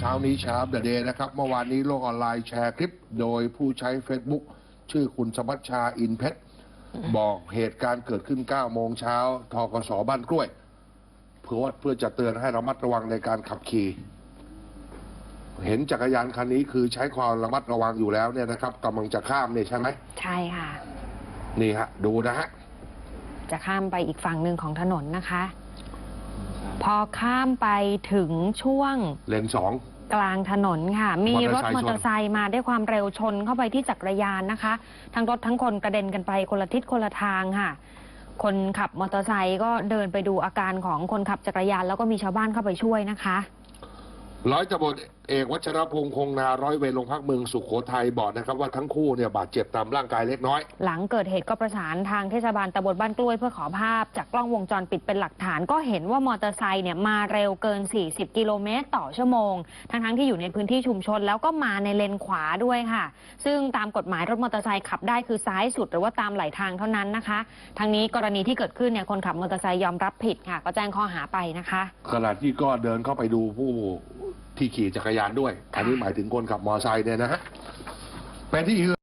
เช้านี้เช้าเดอะเดย์นะครับ เมื่อวานนี้โลกออนไลน์แชร์คลิป โดยผู้ใช้ Facebook ชื่อคุณสมัชชาอินเพชรบอกเหตุการณ์เกิดขึ้น 9 โมงเช้าทกสบ้านกล้วย เพื่อว่าเพื่อจะเตือนให้ระมัดระวังในการขับขี่ เห็นจักรยานคันนี้คือใช้ความระมัดระวังอยู่แล้วเนี่ยนะครับกำลังจะข้ามเนี่ยใช่ไหมใช่ค่ะ นี่ฮะ ดูนะฮะ จะข้ามไปอีกฝั่งหนึ่งของถนนนะคะ พอข้ามไปถึงช่วง เลนสอง กลางถนนค่ะ มีรถมมออเตเตออร์ร์ไซไซค์ค์มาด้วยความเร็วชนเข้าไปที่จักรยานนะคะ ทั้งรถทั้งคนกระเด็นกันไปคนละทิศคนละทางค่ะ คนขับมอเตอร์ไซค์ก็เดินไปดูอาการของคนขับจักรยาน แล้วก็มีชาวบ้านเข้าไปช่วยนะคะ ร้อยตำรวจเอกวัชรพงษ์คงนาร้อยเวรโรงพักเมืองสุขโขทัยบอกนะครับว่าทั้งคู่เนี่ยบาดเจ็บตามร่างกายเล็กน้อย หลังเกิดเหตุก็ประสานทางเทศบาลตำบลบ้านกล้วยเพื่อขอภาพ จากกล้องวงจรปิดเป็นหลักฐาน ก็เห็นว่ามอเตอร์ไซค์เนี่ยมาเร็วเกิน 40 กิโลเมตรต่อชั่วโมง ทั้งๆที่อยู่ในพื้นที่ชุมชน แล้วก็มาในเลนขวาด้วยค่ะ ซึ่งตามกฎหมายรถมอเตอร์ไซค์ขับได้คือซ้ายสุดหรือว่าตามไหลทางเท่านั้นนะคะทางนี้กรณีที่เกิดขึ้นเนี่ยคนขับมอเตอร์ไซค์ยอมรับผิดค่ะ ก็แจ้งข้อหาไปนะคะขณะที่ก็เดินเข้าไปดูผู้ ที่ขี่จักรยานด้วย อันนี้หมายถึงคนขับมอเตอร์ไซค์เนี่ยนะฮะเป็นที่ฮือ